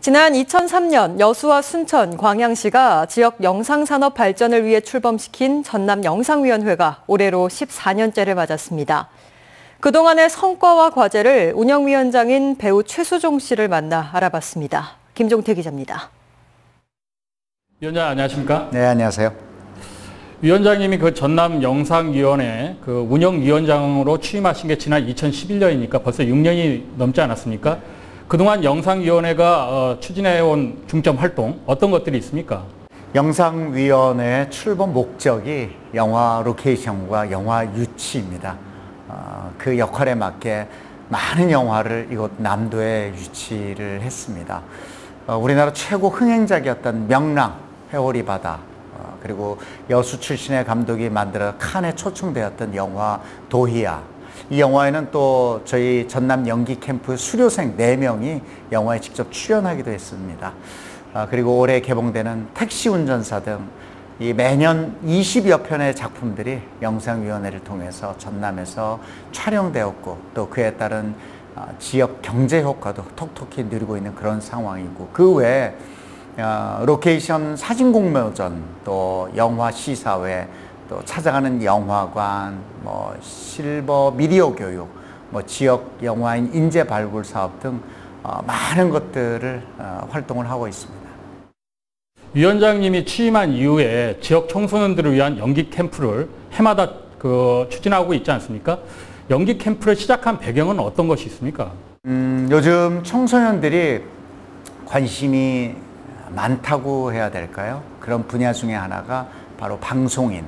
지난 2003년 여수와 순천, 광양시가 지역 영상산업 발전을 위해 출범시킨 전남 영상위원회가 올해로 14년째를 맞았습니다. 그동안의 성과와 과제를 운영위원장인 배우 최수종 씨를 만나 알아봤습니다. 김종태 기자입니다. 위원장 안녕하십니까? 네, 안녕하세요. 위원장님이 그 전남 영상위원회 그 운영위원장으로 취임하신 게 지난 2011년이니까 벌써 6년이 넘지 않았습니까? 그동안 영상위원회가 어, 추진해온 중점 활동 어떤 것들이 있습니까? 영상위원회 출범 목적이 영화 로케이션과 영화 유치입니다. 어, 그 역할에 맞게 많은 영화를 이곳 남도에 유치를 했습니다. 어, 우리나라 최고 흥행작이었던 명랑, 회오리 바다, 어, 그리고 여수 출신의 감독이 만들어 칸에 초청되었던 영화 도희야, 이 영화에는 또 저희 전남 연기 캠프 수료생 4명이 영화에 직접 출연하기도 했습니다. 아, 그리고 올해 개봉되는 택시 운전사 등 이 매년 20여 편의 작품들이 영상위원회를 통해서 전남에서 촬영되었고 또 그에 따른 아, 지역 경제 효과도 톡톡히 누리고 있는 그런 상황이고 그 외에 아, 로케이션 사진 공모전 또 영화 시사회 또 찾아가는 영화관, 뭐 실버 미디어 교육, 뭐 지역 영화인 인재 발굴 사업 등 어, 많은 것들을 어, 활동을 하고 있습니다. 위원장님이 취임한 이후에 지역 청소년들을 위한 연기 캠프를 해마다 그 추진하고 있지 않습니까? 연기 캠프를 시작한 배경은 어떤 것이 있습니까? 음, 요즘 청소년들이 관심이 많다고 해야 될까요? 그런 분야 중에 하나가 바로 방송인,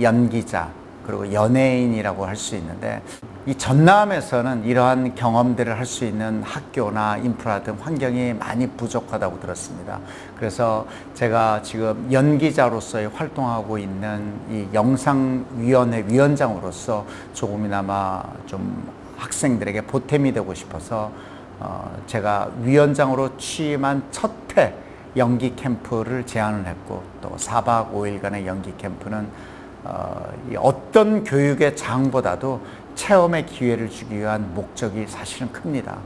연기자 그리고 연예인이라고 할 수 있는데 이 전남에서는 이러한 경험들을 할 수 있는 학교나 인프라 등 환경이 많이 부족하다고 들었습니다. 그래서 제가 지금 연기자로서의 활동하고 있는 이 영상위원회 위원장으로서 조금이나마 좀 학생들에게 보탬이 되고 싶어서 어 제가 위원장으로 취임한 첫 해 연기 캠프를 제안을 했고 또 4박 5일간의 연기 캠프는 어, 어떤 교육의 장보다도 체험의 기회를 주기 위한 목적이 사실은 큽니다.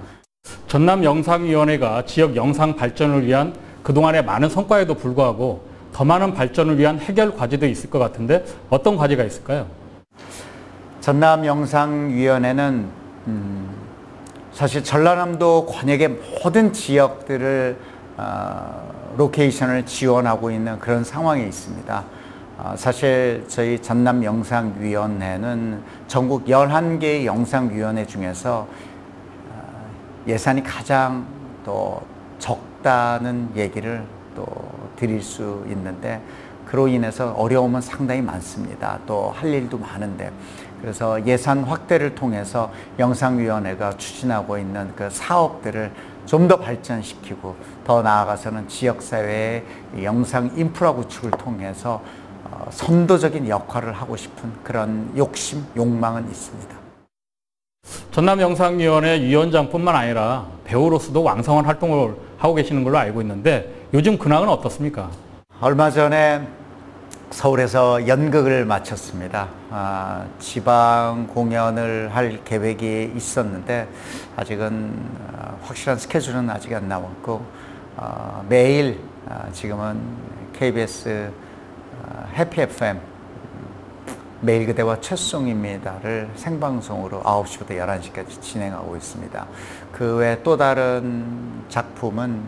전남 영상위원회가 지역 영상 발전을 위한 그동안의 많은 성과에도 불구하고 더 많은 발전을 위한 해결 과제도 있을 것 같은데 어떤 과제가 있을까요? 전남 영상위원회는 음, 사실 전라남도 권역의 모든 지역들을 어, 로케이션을 지원하고 있는 그런 상황에 있습니다. 어, 사실 저희 전남 영상위원회는 전국 11개의 영상위원회 중에서 어, 예산이 가장 또 적다는 얘기를 또 드릴 수 있는데 그로 인해서 어려움은 상당히 많습니다. 또 할 일도 많은데 그래서 예산 확대를 통해서 영상위원회가 추진하고 있는 그 사업들을 좀 더 발전시키고 더 나아가서는 지역사회의 영상 인프라 구축을 통해서 어, 선도적인 역할을 하고 싶은 그런 욕심, 욕망은 있습니다. 전남영상위원회 위원장뿐만 아니라 배우로서도 왕성한 활동을 하고 계시는 걸로 알고 있는데 요즘 근황은 어떻습니까? 얼마 전에 서울에서 연극을 마쳤습니다. 아, 지방 공연을 할 계획이 있었는데 아직은 아, 확실한 스케줄은 아직 안 나왔고 아, 매일 아, 지금은 KBS 해피 FM 매일 그대와 최송입니다를 생방송으로 9시부터 11시까지 진행하고 있습니다. 그 외 또 다른 작품은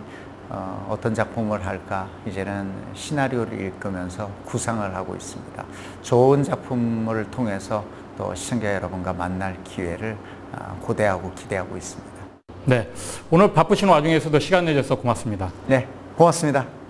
어, 떤 작품을 할까 이제는 시나리오를 읽으면서 구상을 하고 있습니다. 좋은 작품을 통해서 또 시청자 여러분과 만날 기회를 어, 고대하고 기대하고 있습니다. 네, 오늘 바쁘신 와중에서도 시간 내줘서 고맙습니다. 네, 고맙습니다.